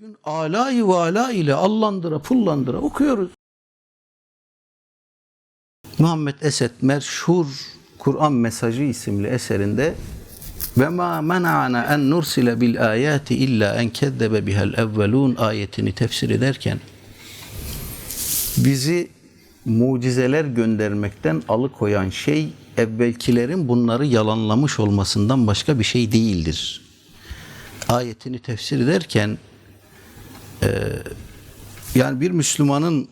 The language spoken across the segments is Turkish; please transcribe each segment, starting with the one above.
Bugün alayı ve ile allandıra pullandıra okuyoruz. Muhammed Esed Merşhur Kur'an Mesajı isimli eserinde ve ma mena'ana en nursile bil ayati illa en kezzebe bihel evvelun ayetini tefsir ederken bizi mucizeler göndermekten alıkoyan şey evvelkilerin bunları yalanlamış olmasından başka bir şey değildir. Ayetini tefsir ederken e, yani bir Müslümanın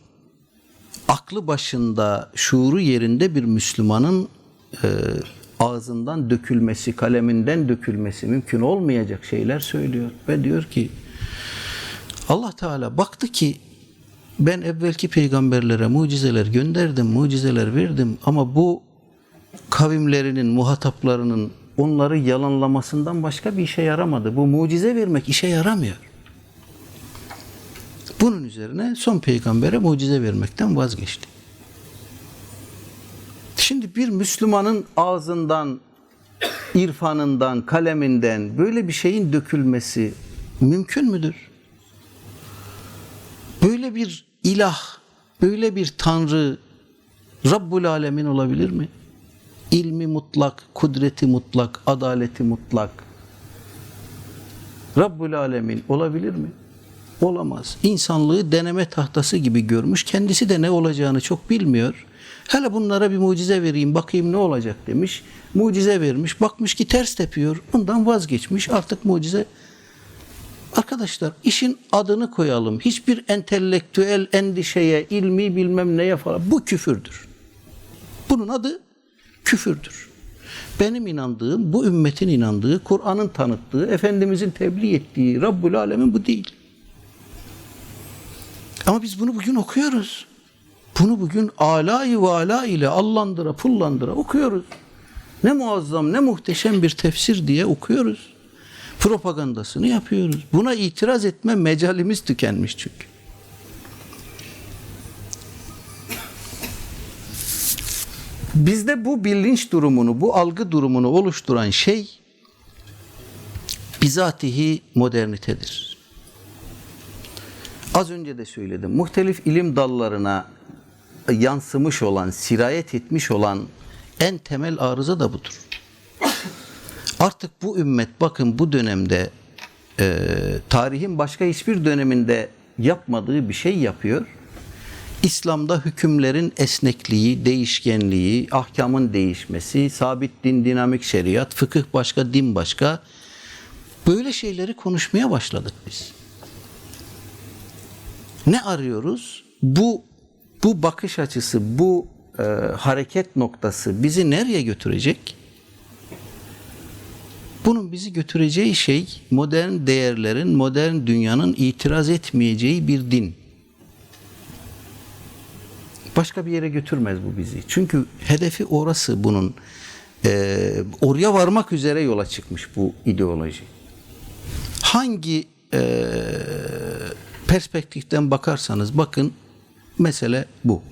aklı başında, şuuru yerinde bir Müslümanın e, ağzından dökülmesi, kaleminden dökülmesi mümkün olmayacak şeyler söylüyor. Ve diyor ki Allah Teala baktı ki ben evvelki peygamberlere mucizeler gönderdim, mucizeler verdim ama bu kavimlerinin, muhataplarının onları yalanlamasından başka bir işe yaramadı. Bu mucize vermek işe yaramıyor. Bunun üzerine son peygambere mucize vermekten vazgeçti. Şimdi bir Müslümanın ağzından, irfanından, kaleminden böyle bir şeyin dökülmesi mümkün müdür? Böyle bir ilah, böyle bir tanrı Rabbul Alemin olabilir mi? İlmi mutlak, kudreti mutlak, adaleti mutlak. Rabbul Alemin olabilir mi? Olamaz. İnsanlığı deneme tahtası gibi görmüş. Kendisi de ne olacağını çok bilmiyor. Hele bunlara bir mucize vereyim bakayım ne olacak demiş. Mucize vermiş. Bakmış ki ters tepiyor. Bundan vazgeçmiş. Artık mucize Arkadaşlar işin adını koyalım. Hiçbir entelektüel endişeye, ilmi bilmem neye falan bu küfürdür. Bunun adı küfürdür. Benim inandığım, bu ümmetin inandığı, Kur'an'ın tanıttığı, Efendimizin tebliğ ettiği Rabbul Alemin bu değil. Ama biz bunu bugün okuyoruz. Bunu bugün alayı ve ala ile allandıra pullandıra okuyoruz. Ne muazzam ne muhteşem bir tefsir diye okuyoruz. Propagandasını yapıyoruz. Buna itiraz etme mecalimiz tükenmiş çünkü. Bizde bu bilinç durumunu, bu algı durumunu oluşturan şey bizatihi modernitedir. Az önce de söyledim. Muhtelif ilim dallarına yansımış olan, sirayet etmiş olan en temel arıza da budur. Artık bu ümmet bakın bu dönemde e, tarihin başka hiçbir döneminde yapmadığı bir şey yapıyor. İslam'da hükümlerin esnekliği, değişkenliği, ahkamın değişmesi, sabit din, dinamik şeriat, fıkıh başka, din başka böyle şeyleri konuşmaya başladık biz. Ne arıyoruz? Bu bu bakış açısı, bu e, hareket noktası bizi nereye götürecek? Bunun bizi götüreceği şey modern değerlerin, modern dünyanın itiraz etmeyeceği bir din. Başka bir yere götürmez bu bizi. Çünkü hedefi orası bunun. E, oraya varmak üzere yola çıkmış bu ideoloji. Hangi e, perspektiften bakarsanız bakın mesele bu.